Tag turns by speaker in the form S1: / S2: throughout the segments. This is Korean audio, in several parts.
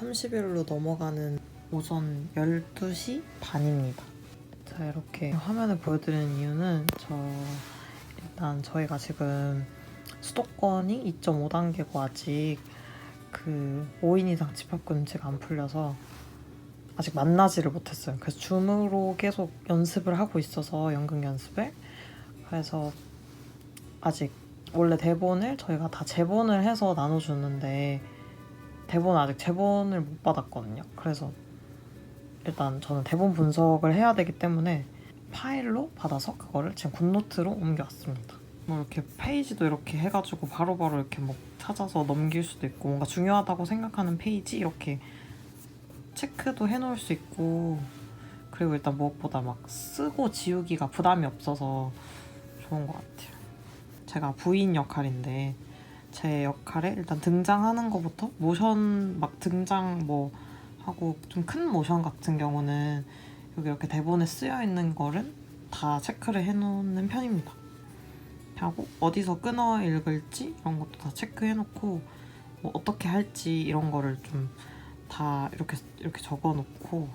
S1: 어, 오늘은 네, 30일로 넘어가는 오전 12시 반입니다. 자, 이렇게 화면을 보여드리는 이유는 저 일단 저희가 지금 수도권이 2.5단계고 아직 그 5인 이상 집합금지가 안 풀려서 아직 만나지를 못했어요. 그래서 줌으로 계속 연습을 하고 있어서 연극 연습을 그래서 아직 원래 대본을 저희가 다 제본을 해서 나눠주는데 대본 아직 제본을 못 받았거든요. 그래서 일단 저는 대본 분석을 해야 되기 때문에 파일로 받아서 그거를 지금 굿노트로 옮겨왔습니다. 뭐 이렇게 페이지도 이렇게 해가지고 바로 바로 이렇게 뭐 찾아서 넘길 수도 있고 뭔가 중요하다고 생각하는 페이지 이렇게 체크도 해놓을 수 있고 그리고 일단 무엇보다 막 쓰고 지우기가 부담이 없어서 좋은 것 같아요. 제가 부인 역할인데 제 역할에 일단 등장하는 것부터 모션 막 등장 뭐 하고 좀 큰 모션 같은 경우는 여기 이렇게 대본에 쓰여 있는 거를 다 체크를 해놓는 편입니다. 하고 어디서 끊어 읽을지 이런 것도 다 체크해놓고 뭐 어떻게 할지 이런 거를 좀 다 이렇게 이렇게 적어놓고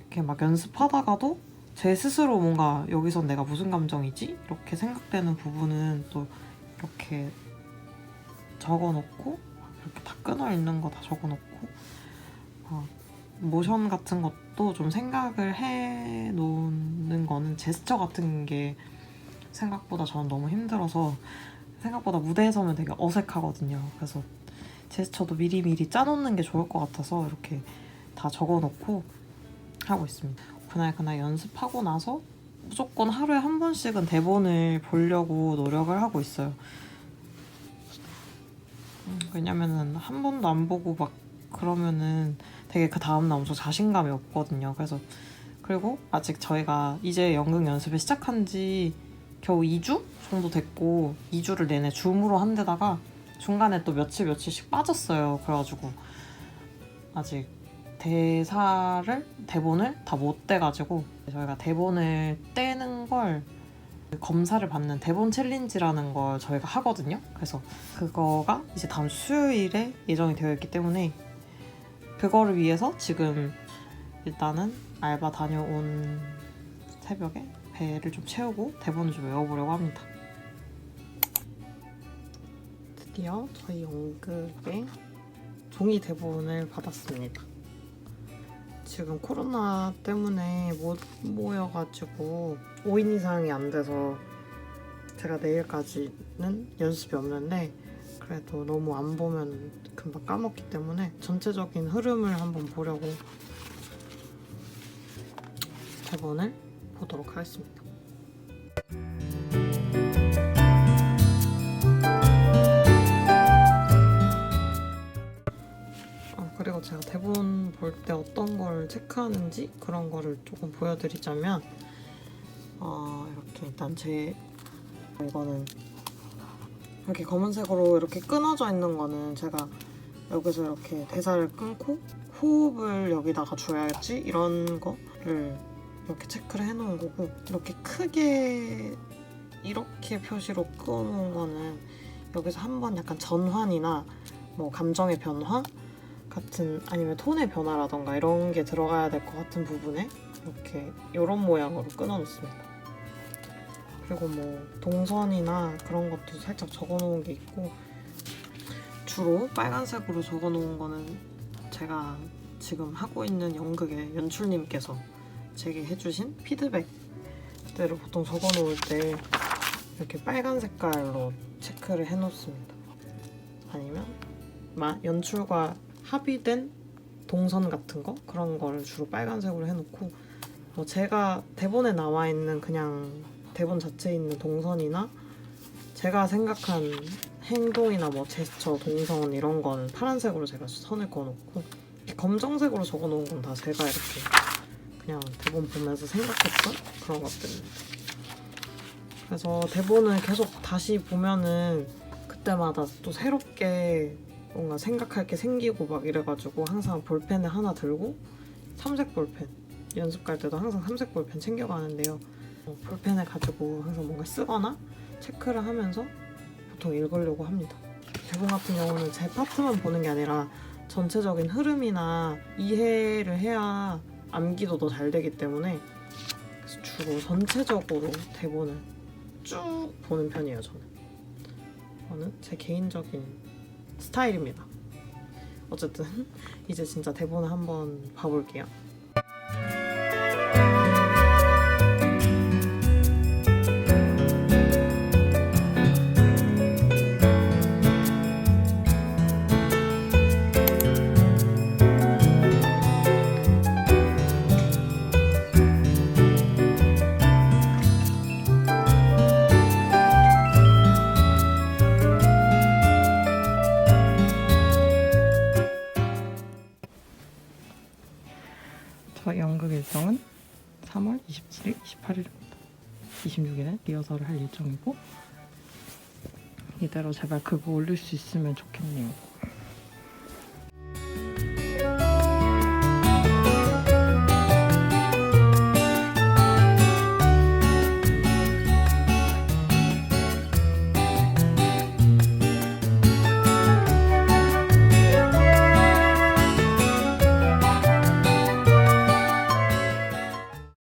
S1: 이렇게 막 연습하다가도 제 스스로 뭔가 여기선 내가 무슨 감정이지 이렇게 생각되는 부분은 또 이렇게 적어놓고 이렇게 다 끊어 있는 거 다 적어놓고 어, 모션 같은 것도 좀 생각을 해 놓는 거는 제스처 같은 게 생각보다 저는 너무 힘들어서 생각보다 무대에 서면 되게 어색하거든요. 그래서 제스처도 미리미리 짜놓는 게 좋을 것 같아서 이렇게 다 적어놓고 하고 있습니다. 그날 그날 연습하고 나서 무조건 하루에 한 번씩은 대본을 보려고 노력을 하고 있어요. 음, 왜냐면은 한 번도 안 보고 막 그러면은 되게 그 다음날 엄청 자신감이 없거든요. 그래서 그리고 아직 저희가 이제 연극 연습을 시작한 지 겨우 2주 정도 됐고 2주를 내내 줌으로 한 데다가 중간에 또 며칠 며칠씩 빠졌어요. 그래가지고 아직 대사를 대본을 다 못 떼가지고 저희가 대본을 떼는 걸 검사를 받는 대본 챌린지라는 걸 저희가 하거든요. 그래서 그거가 이제 다음 주 수요일에 예정이 되어 있기 때문에 그거를 위해서 지금 일단은 알바 다녀온 새벽에 배를 좀 채우고 대본을 좀 외워보려고 합니다. 드디어 저희 연극의 종이 대본을 받았습니다. 지금 코로나 때문에 못 모여가지고 5인 이상이 안 돼서 제가 내일까지는 연습이 없는데 그래도 너무 안 보면 금방 까먹기 때문에 전체적인 흐름을 한번 보려고 대본을 보도록 하겠습니다. 그리고 제가 대본 볼 때 어떤 걸 체크하는지 그런 거를 조금 보여드리자면 어, 이렇게 일단 제 이거는 이렇게 검은색으로 이렇게 끊어져 있는 거는 제가 여기서 이렇게 대사를 끊고 호흡을 여기다가 줘야지 이런 거를 이렇게 체크를 해놓은 거고 이렇게 크게 이렇게 표시로 끊어놓은 거는 여기서 한번 약간 전환이나 뭐 감정의 변화 같은 아니면 톤의 변화라던가 이런 게 들어가야 될 것 같은 부분에 이렇게 이런 모양으로 끊어놓습니다. 그리고 뭐 동선이나 그런 것도 살짝 적어놓은 게 있고 주로 빨간색으로 적어놓은 거는 제가 지금 하고 있는 연극의 연출님께서 제게 해주신 피드백들을 보통 적어놓을 때 이렇게 빨간 색깔로 체크를 해놓습니다. 아니면 마- 연출과 합의된 동선 같은 거 그런 거를 주로 빨간색으로 해놓고 뭐 제가 대본에 나와 있는 그냥 대본 자체에 있는 동선이나 제가 생각한 행동이나 뭐 제스처, 동선 이런 거는 파란색으로 제가 선을 그어놓고 검정색으로 적어놓은 건 다 제가 이렇게 그냥 대본 보면서 생각했던 그런 것들입니다. 그래서 대본을 계속 다시 보면은 그때마다 또 새롭게 뭔가 생각할 게 생기고 막 이래가지고 항상 볼펜을 하나 들고 삼색 볼펜 연습 갈 때도 항상 삼색 볼펜 챙겨가는데요. 어, 볼펜을 가지고 항상 뭔가 쓰거나 체크를 하면서 보통 읽으려고 합니다. 대본 같은 경우는 제 파트만 보는 게 아니라 전체적인 흐름이나 이해를 해야 암기도 더 잘 되기 때문에 그래서 주로 전체적으로 대본을 쭉 보는 편이에요 저는. 저는 제 개인적인 스타일입니다. 어쨌든 이제 진짜 대본을 한번 봐볼게요. 저 연극 일정은 3월 27일, 28일입니다. 26일에 리허설을 할 예정이고 이대로 제발 그거 올릴 수 있으면 좋겠네요.